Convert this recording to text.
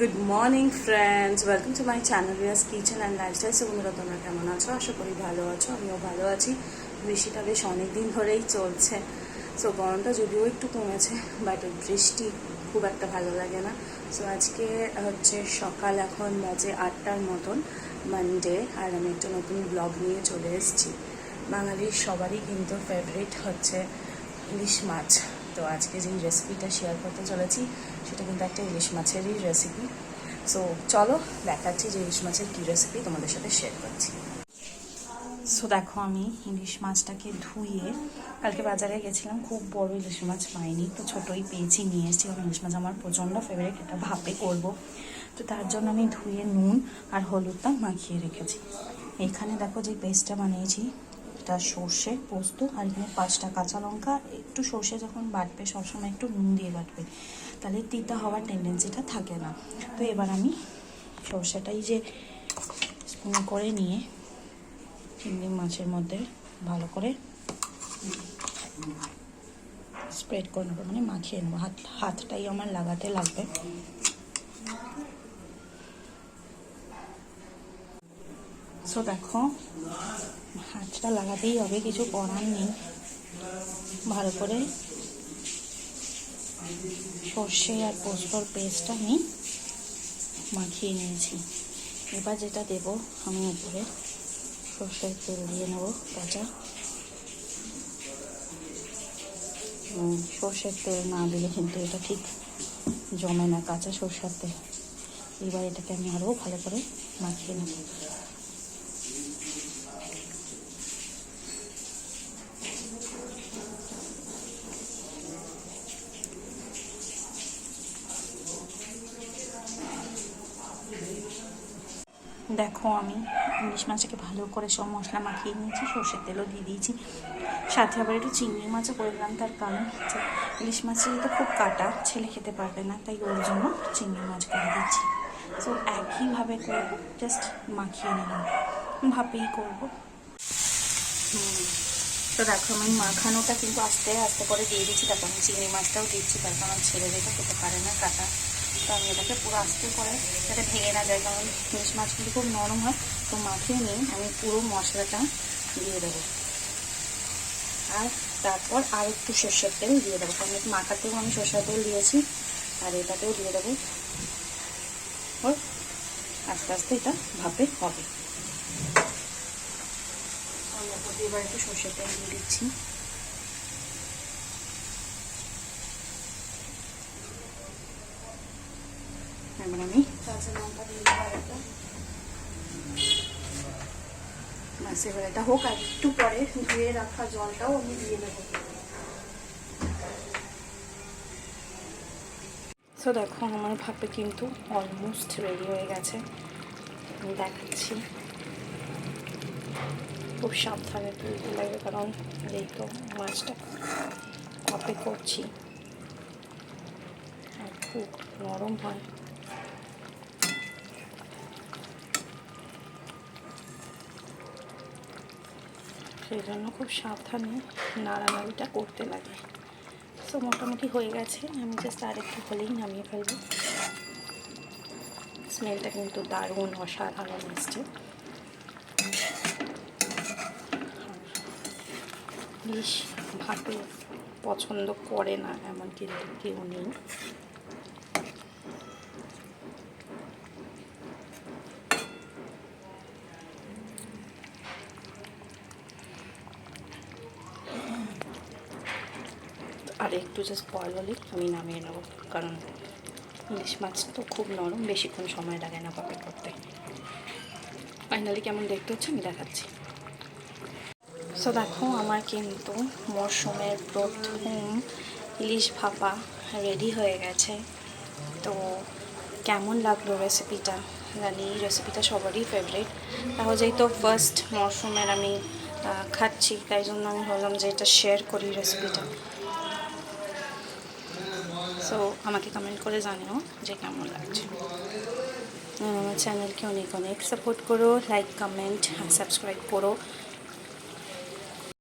Good morning friends welcome to my channel Riya's kitchen and lifestyle so বন্ধুরা, তোমরা কেমন আছো? আশা করি ভালো আছো, আমিও ভালো আছি। বৃষ্টিটা বেশ অনেক দিন ধরেই চলছে। সো গরমটা যদিও একটু কমেছে বাট বৃষ্টি খুব একটা ভালো লাগে না। সো আজকে হচ্ছে সকাল, এখন বাজে আটটার মতন মানডে আর আমি একটা নতুন ব্লগ নিয়ে চলে এসেছি। বাঙালির সবারই কিন্তু ফেভারিট হচ্ছে ইলিশ মাছ। তো আজকে যেই রেসিপিটা শেয়ার করতে চলেছি, সেটা কিন্তু একটা ইলিশ মাছেরই রেসিপি সো চলো দেখাচ্ছি যে ইলিশ মাছের কী রেসিপি তোমাদের সাথে শেয়ার করছি। সো দেখো আমি ইলিশ মাছটাকে ধুয়ে, কালকে বাজারে গেছিলাম, খুব বড় ইলিশ মাছ পাইনি, তো ছোটোই পেয়েছি, নিয়ে এসেছি। কারণ ইলিশ মাছ আমার প্রচণ্ড ফেভারিট এটা ভাপে করব। তো তার জন্য আমি ধুয়ে নুন আর হলুদটা মাখিয়ে রেখেছি। এখানে দেখো যে পেস্টটা বানিয়েছি এটা সর্ষে পোস্ত আর এখানে পাঁচটা কাঁচা লঙ্কা। একটু সর্ষে যখন বাটবে, সবসময় একটু নুন দিয়ে বাটবে। তাহলে তিতা হওয়ার টেন্ডেন্সিটা থাকে না। তো এবার আমি সর্ষেটাই যে স্পুন করে নিয়ে চিংড়ি মাছের মধ্যে ভালো করে স্প্রেড করে নেব মানে মাখিয়ে নেব। হাত, হাতটাই আমার লাগাতে লাগবে। সো দেখো। হাঁচটা লাগাতেই হবে, কিছু করার নেই। ভালো করে সর্ষে আর পোস্তর পেস্টটা আমি মাখিয়ে নিয়েছি। এবার যেটা দেব আমি উপরে, সর্ষের তেল দিয়ে নেব কাঁচা। সর্ষের তেল না দিলে কিন্তু এটা ঠিক জমে না, কাঁচা সর্ষের তেল। এবার এটাকে আমি আরও ভালো করে মাখিয়ে নেব। দেখো আমি ইলিশ মাছটাকে ভালো করে সব মশলা মাখিয়ে নিয়েছি, সর্ষের তেলও দিয়ে দিয়েছি। সাথে আবার একটু চিংড়ি মাছও করে দিলাম, তার কারণ হচ্ছে ইলিশ মাছের তো খুব কাটা, ছেলে খেতে পারবে না, তাই ওর জন্য চিংড়ি মাছ করে দিচ্ছি। তো একইভাবে করব জাস্ট মাখিয়ে নিলাম ভাবেই করব। তো দেখো আমি মাখানোটা কিন্তু আস্তে আস্তে করে দিয়ে দিচ্ছি, তারপর আমি চিংড়ি মাছটাও দিচ্ছি, তার কারণ ছেলে যেটা খেতে পারে না কাটা। আমি এটাকে পুরো আস্তে করে যাতে ভেঙে না যায়, কারণ ইলিশ মাছগুলি খুব নরম হয়। তো মাখিয়ে নিয়ে আমি পুরো মশলাটা দিয়ে দেবো। আর তারপর আর একটু সর্ষের তেল দিয়ে দেবো, কারণ একটু মাখাতেও আমি সর্ষের তেল দিয়েছি, আর এটাতেও দিয়ে দেবো। আস্তে আস্তে এটা ভাপে হবে। এবার একটু সর্ষের তেল দিয়ে দিচ্ছি। এবার আমি কাঁচা লঙ্কা দিয়ে দেবো একটা ব্যাস এবার এটা হোক আর একটু পরে ধুয়ে রাখা জলটাও আমি দিয়ে দেবো তো দেখো আমার ভাপে কিন্তু অলমোস্ট রেডি হয়ে গেছে আমি দেখাচ্ছি খুব সাবধানে তুলতে লাগবে কারণ এই তো মাছটা কপি করছি খুব নরম হয় সেই জন্য খুব সাবধানে নাড়ানাড়িটা করতে লাগে। সো মোটামুটি হয়ে গেছে। আমি জাস্ট আর একটু হলেই নামিয়ে ফেলব। স্মেলটা কিন্তু দারুণ, অসাধারণ এসছে। বেশ ভাপে পছন্দ করে না এমন কিন্তু কেউ নেই। আর একটু জাস্ট বয়েল হলেই আমি নামিয়ে নেব, কারণ ইলিশ মাছ তো খুব নরম, বেশিক্ষণ সময় লাগে না পাপে করতে। ফাইনালি কেমন দেখতে হচ্ছে আমি দেখাচ্ছি। সো দেখো, আমার কিন্তু মরশুমের প্রথম ইলিশ ভাপা রেডি হয়ে গেছে। তো কেমন লাগল রেসিপিটা জানি রেসিপিটা সবারই ফেভারিট তাহলে যেহেতু ফার্স্ট মরশুমের আমি খাচ্ছি, তাই জন্য আমি ভাবলাম যে এটা শেয়ার করি রেসিপিটা সো আমাকে কমেন্ট করে জানিও যে কেমন লাগছে। আমার চ্যানেলকে অনেক অনেক সাপোর্ট করো লাইক কমেন্ট সাবস্ক্রাইব করো।